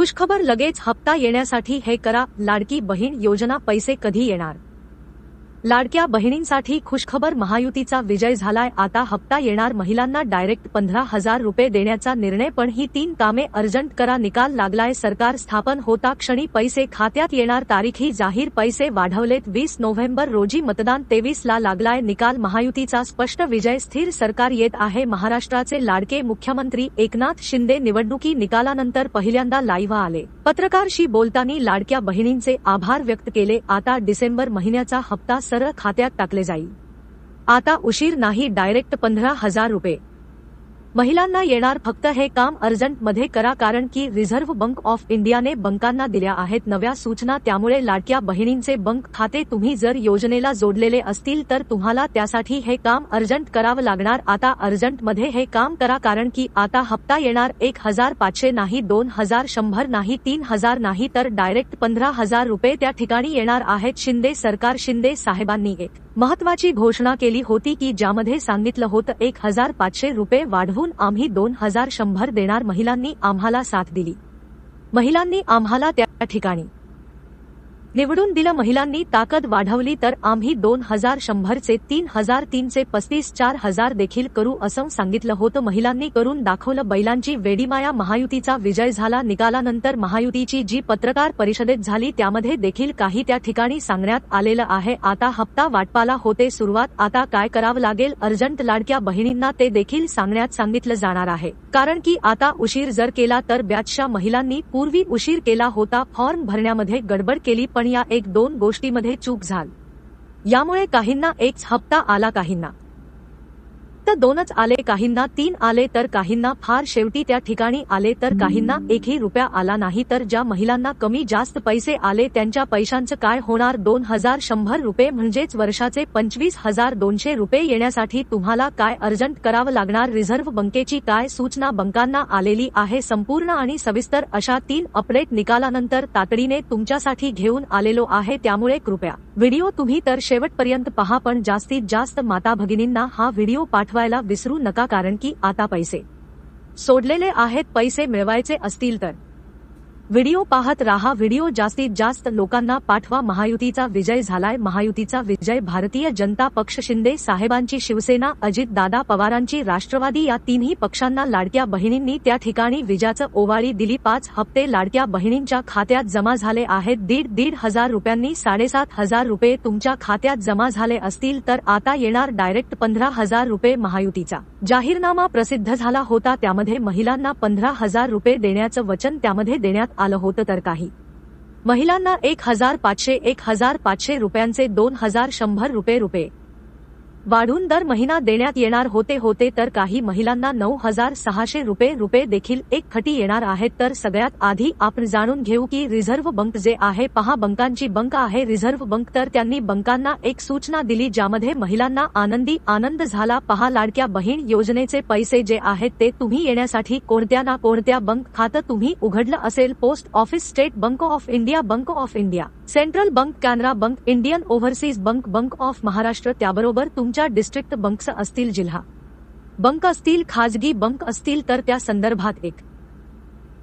खुशखबर लगेच हप्ता येण्यासाठी हे करा. लाडकी बहीण योजना पैसे कधी येणार? लाडक्या बहिणींसाठी खुशखबर महायुतीचा विजय झालाय. आता हप्ता येणार महिलांना डायरेक्ट पंधरा हजार रुपये देण्याचा निर्णय पण ही तीन कामे अर्जंट करा निकाल लागलाय. सरकार स्थापन होता क्षणी पैसे खात्यात येणार तारीखही जाहीर. पैसे वाढवलेत. वीस नोव्हेंबर रोजी मतदान तेवीस ला लागलाय. निकाल महायुतीचा स्पष्ट विजय. स्थिर सरकार येत आहे. महाराष्ट्राचे लाडके मुख्यमंत्री एकनाथ शिंदे निवडणुकी निकालानंतर पहिल्यांदा लाईव्ह आले. पत्रकारशी बोलताना लाडक्या बहिणींचे आभार व्यक्त केले. आता डिसेंबर महिन्याचा हप्ता सरळ खात्यात टाकले जाईल. आता उशीर नाही डायरेक्ट पंधरा हजार रुपये. महिलांना येणार फक्त हे काम अर्जंटमध्ये करा कारण की रिझर्व्ह बँक ऑफ इंडियाने बँकांना दिल्या आहेत नव्या सूचना त्यामुळे लाडक्या बहिणींचे बँक खाते तुम्ही जर योजनेला जोडलेले असतील तर तुम्हाला त्यासाठी हे काम अर्जंट करावं लागणार. आता अर्जंटमध्ये हे काम करा कारण की आता हप्ता येणार एक हजार पाचशे नाही दोन हजार शंभर नाही तीन हजार नाही तर डायरेक्ट पंधरा हजार रुपये त्या ठिकाणी येणार आहेत. शिंदे सरकार शिंदे साहेबांनी एक महत्वाची घोषणा केली होती की ज्यामध्ये सांगितलं होतं एक हजार पाचशे रुपये वाढवून आम्ही दोन हजार शंभर देणार महिलांनी आम्हाला साथ दिली. महिलांनी आम्हाला त्या ठिकाणी निवडून दिलं महिलांनी ताकद वाढवली तर आम्ही दोन हजार शंभरचे तीन हजार तीनचे पस्तीस चार हजार देखील करू असं सांगितलं होतं. महिलांनी करून दाखवलं बैलांची वेडीमाया महायुतीचा विजय झाला. निकालानंतर महायुतीची जी पत्रकार परिषदेत झाली त्यामध्ये देखील काही त्या ठिकाणी सांगण्यात आलेलं आहे. आता हप्ता वाटपाला होते सुरुवात. आता काय करावं लागेल? अर्जंट लाडक्या बहिणींना ते देखील सांगण्यात सांगितलं जाणार आहे. कारण की आता उशीर जर केला तर बॅचच्या महिलांनी पूर्वी उशीर केला होता. फॉर्म भरण्यामध्ये गडबड केली पण पण या एक दोन गोष्टीमध्ये चूक झाल. यामुळे काहींना एकच हप्ता आला काहींना. दोनच आले काहींना तीन आले तर काहींना फार शेवटी त्या ठिकाणी आले तर काहींना एकही रुपया आला नाही. तर ज्या महिलांना कमी जास्त पैसे आले त्यांच्या पैशांचं काय होणार? दोन हजार शंभर रुपये म्हणजेच वर्षाचे पंचवीस हजार दोनशे रुपये येण्यासाठी तुम्हाला काय अर्जंट करावं लागणार? रिझर्व्ह बँकेची काय सूचना बँकांना आलेली आहे? संपूर्ण आणि सविस्तर अशा तीन अपडेट निकालानंतर तातडीने तुमच्यासाठी घेऊन आलेलो आहे. त्यामुळे कृपया व्हिडिओ तुम्ही तर शेवटपर्यंत पहा पण जास्तीत जास्त माता भगिनींना हा व्हिडिओ पाठवा. पाठवायला विसरू नका कारण की आता पैसे सोडलेले आहेत पैसे मिळवायचे असतील तर. व्हिडिओ पाहत राहा. व्हिडिओ जास्तीत जास्त लोकांना पाठवा. महायुतीचा विजय झालाय. महायुतीचा विजय भारतीय जनता पक्ष शिंदे साहेबांची शिवसेना अजित दादा पवारांची राष्ट्रवादी या तिन्ही पक्षांना लाडक्या बहिणींनी त्या ठिकाणी विजयाचं ओवाळी दिली. पाच हप्ते लाडक्या बहिणींच्या खात्यात जमा झाले आहेत. दीड दीड हजार रुपयांनी साडेसात हजार रुपये तुमच्या खात्यात जमा झाले असतील तर आता येणार डायरेक्ट पंधरा हजार रुपये महायुतीचा. जाहीरनामा प्रसिद्ध झाला होता. त्यामध्ये महिलांना पंधरा हजार रुपये देण्याचं वचन त्यामध्ये देण्यात आलं होतं तर काही. महिलांना एक हजार पाचशे एक हजार पाचशे रुपयांचे दोन हजार शंभर रुपये रुपये. वाढून दर महिना देण्यात येणार होते होते तर काही महिलांना नऊ हजार सहाशे रुपये रुपये देखील एक खटी येणार आहेत. तर सगळ्यात आधी आपण जाणून घेऊ की रिझर्व्ह बँक जे आहे पहा बँकांची बँक आहे रिझर्व्ह बँक. तर त्यांनी बँकांना एक सूचना दिली ज्यामध्ये महिलांना आनंदी आनंद झाला. पहा लाडक्या बहीण योजनेचे पैसे जे आहेत ते तुम्ही येण्यासाठी कोणत्या ना कोणत्या बँक खातं तुम्ही उघडलं असेल? Post office state bank of India bank of India. Central bank Canara bank Indian overseas bank bank of Maharashtra त्याबरोबर तुमच्या डिस्ट्रिक्ट बँक्स असतील जिल्हा. बँक असतील खाजगी बँक असतील तर त्या संदर्भात एक.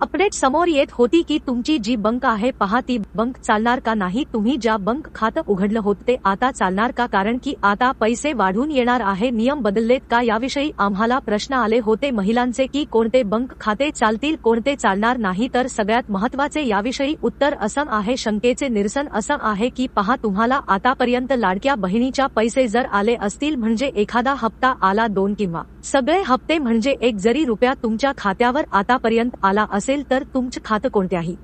अपडेट समोर येत होती की तुमची जी बंक आहे पहा ती बंक चालणार का नाही? तुम्ही ज्या बंक खातं उघडलं होतं ते आता चालणार का? कारण की आता पैसे वाढून येणार आहे. नियम बदललेत का? याविषयी आम्हाला प्रश्न आले होते महिलांचे की कोणते बंक खाते चालतील कोणते चालणार नाही? तर सगळ्यात महत्त्वाचे याविषयी उत्तर असं आहे. शंकेचे निरसन असं आहे की पहा तुम्हाला आतापर्यंत लाडक्या बहिणीच्या पैसे जर आले असतील म्हणजे एखादा हप्ता आला दोन किंवा सगळे हप्ते म्हणजे एक जरी रुपया तुमच्या खात्यावर आतापर्यंत आला असेल असेल तर तुमचं खातं कोणत्याही.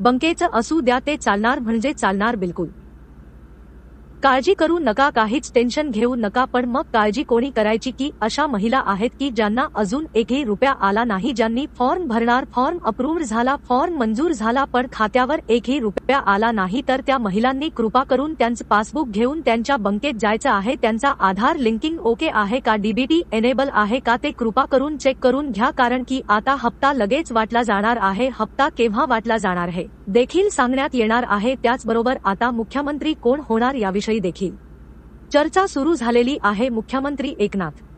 बँकेचं असू द्या ते चालणार म्हणजे चालणार बिलकुल. काळजी करू नका काहीच टेन्शन घेऊ नका पण मग काळजी कोणी करायची की अशा महिला आहेत की ज्यांना अजून एकही रुपया आला नाही ज्यांनी फॉर्म भरणार फॉर्म अप्रूव्ह झाला फॉर्म मंजूर झाला पण खात्यावर एकही रुपया आला नाही तर त्या महिलांनी कृपा करून त्यांचं पासबुक घेऊन त्यांच्या बँकेत जायचं आहे त्यांचा आधार लिंकिंग ओके आहे का डीबीटी एनेबल आहे का ते कृपा करून चेक करून घ्या कारण की आता हप्ता लगेच वाटला जाणार आहे हप्ता केव्हा वाटला जाणार आहे देखील सांगण्यात येणार आहे त्याचबरोबर आता मुख्यमंत्री कोण होणार याविषयी देखील. चर्चा सुरू झालेली आहे मुख्यमंत्री एकनाथ.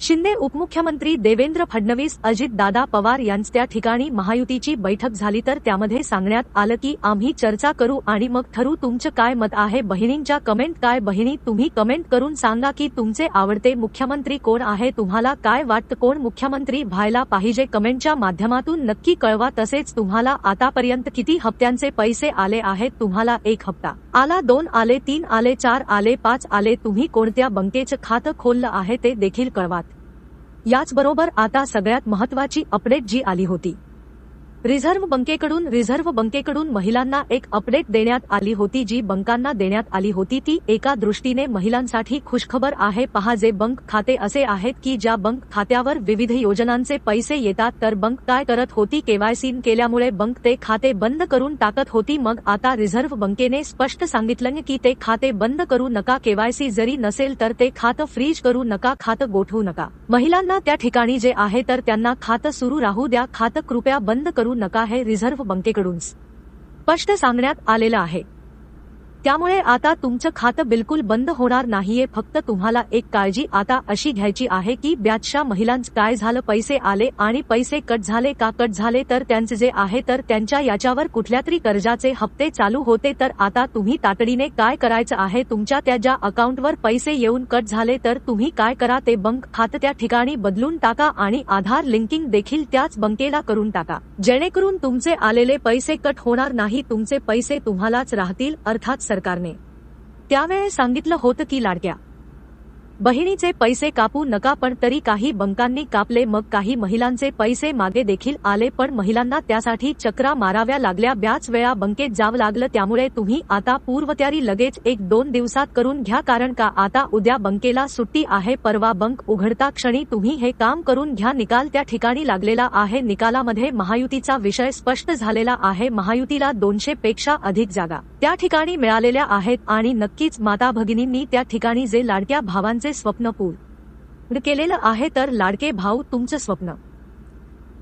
शिंदे उपमुख्यमंत्री देवेंद्र फडणवीस अजित दादा पवार यांच्या ठिकाणी महायुतीची बैठक झाली तर त्यामध्ये सांगण्यात आलं की आम्ही चर्चा करू आणि मग ठरू तुमचं काय मत आहे बहिणींच्या कमेंट काय बहिणी? तुम्ही कमेंट करून सांगा की तुमचे आवडते मुख्यमंत्री कोण आहे तुम्हाला काय वाटतं कोण मुख्यमंत्री व्हायला पाहिजे? कमेंटच्या माध्यमातून नक्की कळवा. तसेच तुम्हाला आतापर्यंत किती हप्त्यांचे पैसे आले आहेत तुम्हाला एक हप्ता आला दोन आले तीन आले चार आले पाच आले तुम्ही कोणत्या बँकेचं खातं खोललं आहे ते देखील कळवा. याचबरोबर आता सगळ्यात महत्वाची अपडेट जी आली होती. रिझर्व्ह बँकेकडून रिझर्व्ह बँकेकडून महिलांना एक अपडेट देण्यात आली होती जी बँकांना देण्यात आली होती. ती एका दृष्टीने महिलांसाठी खुशखबर आहे. पहा जे बँक खाते असे आहेत की ज्या बँक खात्यावर विविध योजनांचे पैसे येतात तर बँक काय करत होती? केवायसी केल्यामुळे बँक ते खाते बंद करून टाकत होती. मग आता रिझर्व्ह बँकेने स्पष्ट सांगितलं की ते खाते बंद करू नका. केवायसी जरी नसेल तर ते खातं फ्रीज करू नका खातं गोठवू नका. महिलांना त्या ठिकाणी जे आहे तर त्यांना खातं सुरू राहू द्या. खातं कृपया बंद करू नका हे रिझर्व्ह बँकेकडून स्पष्ट सांगण्यात आलेलं आहे. त्यामुळे आता तुमचं खातं बिलकुल बंद होणार नाहीये. फक्त तुम्हाला एक काळजी आता अशी घ्यायची आहे की ब्याचशा महिलांच काय झालं पैसे आले आणि पैसे कट झाले का कट झाले तर त्यांचे जे आहे तर त्यांच्या याच्यावर कुठल्या तरी कर्जाचे हप्ते चालू होते तर आता तुम्ही तातडीने काय करायचं आहे? तुमच्या त्या ज्या अकाउंटवर पैसे येऊन कट झाले तर तुम्ही काय करा? ते बँक खातं त्या ठिकाणी बदलून टाका आणि आधार लिंकिंग देखील त्याच बँकेला करून टाका. जेणेकरून तुमचे आलेले पैसे कट होणार नाही तुमचे पैसे तुम्हालाच राहतील अर्थात सरकारने. त्यावेळेस सांगितलं होतं की लाडक्या बहिणीचे पैसे कापू नका पण तरी काही बंकांनी कापले मग काही महिलांचे पैसे मागे देखील आले पण महिलांना त्यासाठी चक्रा माराव्या लागल्या. ब्याच वेळा बंकेत जावं लागलं त्यामुळे तुम्ही आता पूर्वतयारी लगेच एक दोन दिवसात करून घ्या कारण का आता उद्या बंकेला सुट्टी आहे परवा बंक उघडता क्षणी तुम्ही हे काम करून घ्या. निकाल त्या ठिकाणी लागलेला आहे निकालामध्ये महायुतीचा विषय स्पष्ट झालेला आहे महायुतीला दोनशे पेक्षा अधिक जागा त्या ठिकाणी मिळालेल्या आहेत आणि नक्कीच माता भगिनींनी त्या ठिकाणी जे लाडक्या भावांचे स्वप्न पूर्ण केलेलं आहे तर लाडके भाऊ तुमचं स्वप्न.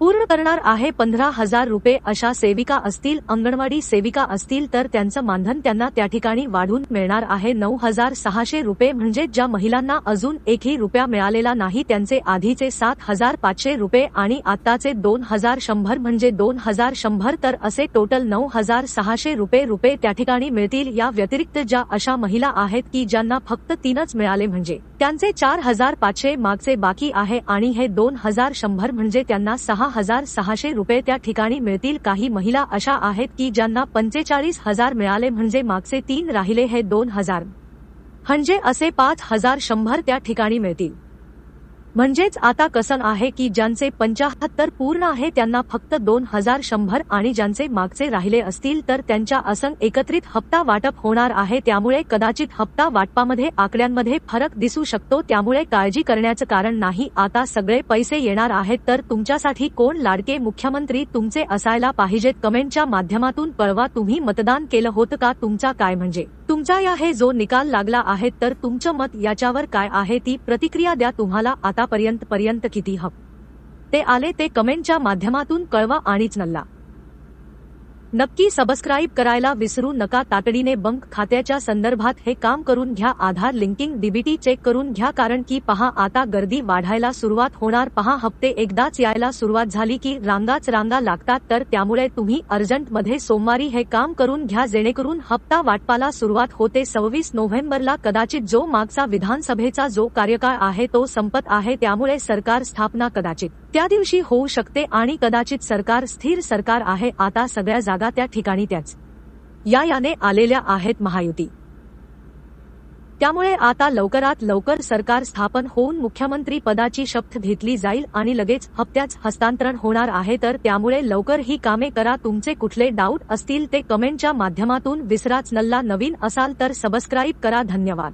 पूर्ण करणार आहे पंधरा हजार रुपये. अशा सेविका असतील अंगणवाडी सेविका असतील तर त्यांचं मानधन त्यांना त्या ठिकाणी वाढून मिळणार आहे. नऊ हजार सहाशे रुपये म्हणजे ज्या महिलांना अजून एकही रुपया मिळालेला नाही त्यांचे आधीचे सात हजार पाचशे रुपये आणि आताचे दोन हजार शंभर म्हणजे दोन हजार शंभर तर असे टोटल नऊ हजार सहाशे रुपये रुपये त्या ठिकाणी मिळतील. या व्यतिरिक्त ज्या अशा महिला आहेत की ज्यांना फक्त तीनच मिळाले म्हणजे त्यांचे चार हजार पाचशे मागचे बाकी आहे आणि हे दोन हजार शंभर म्हणजे त्यांना सहा हजार सहाशे रुपये त्या ठिकाणी मिळतील. काही महिला अशा आहेत की ज्यांना पंचेचाळीस हजार मिळाले म्हणजे मागचे तीन राहिले हे दोन हजार. म्हणजे असे पाच हजार शंभर त्या ठिकाणी मिळतील. म्हणजेच आता कसं आहे की ज्यांचे पंचाहत्तर पूर्ण आहे त्यांना फक्त दोन हजार शंभर आणि ज्यांचे मागचे राहिले असतील तर त्यांच्या असं एकत्रित हप्ता वाटप होणार आहे. त्यामुळे कदाचित हप्ता वाटपामध्ये आकड्यांमध्ये फरक दिसू शकतो. त्यामुळे काळजी करण्याचं कारण नाही. आता सगळे पैसे येणार आहेत तर तुमच्यासाठी कोण लाडके मुख्यमंत्री तुमचे असायला पाहिजेत? कमेंटच्या माध्यमातून कळवा. तुम्ही मतदान केलं होतं का? तुमचा काय म्हणजे? तुमचा या हे जो निकाल लागला आहे तर तुमचं मत याच्यावर काय आहे ती प्रतिक्रिया द्या तुम्हाला आतापर्यंत पर्यंत किती हक ते आले ते कमेंटच्या माध्यमातून कळवा आणिच नल्ला. नक्की सबस्क्राईब करायला विसरू नका. तातडीने बंक खात्याच्या संदर्भात हे काम करून घ्या. आधार लिंकिंग डीबीटी चेक करून घ्या कारण की पहा आता गर्दी वाढायला सुरुवात होणार. पहा हप्ते एकदाच यायला सुरुवात झाली की रांगाच रांगा लागतात. तर त्यामुळे तुम्ही अर्जंटमध्ये सोमवारी हे काम करून घ्या. जेणेकरून हप्ता वाटपाला सुरुवात होते. सव्वीस नोव्हेंबरला कदाचित जो मागचा विधानसभेचा जो कार्यकाळ आहे तो संपत आहे. त्यामुळे सरकार स्थापना कदाचित त्या दिवशी होऊ शकते आणि कदाचित सरकार स्थिर सरकार आहे. आता सगळ्या जागा जागा त्या ठिकाणी त्याच. या याने आलेल्या आहेत महायुती. त्यामुळे आता लवकरात लवकर सरकार स्थापन होऊन मुख्यमंत्री पदाची शपथ घेतली जाईल आणि लगेच हप्त्याच हस्तांतरण होणार आहे तर त्यामुळे लवकर ही कामे करा. तुमचे कुठले डाऊट असतील ते कमेंटच्या माध्यमातून विसराच नल्ला नवीन असाल तर सबस्क्राईब करा. धन्यवाद.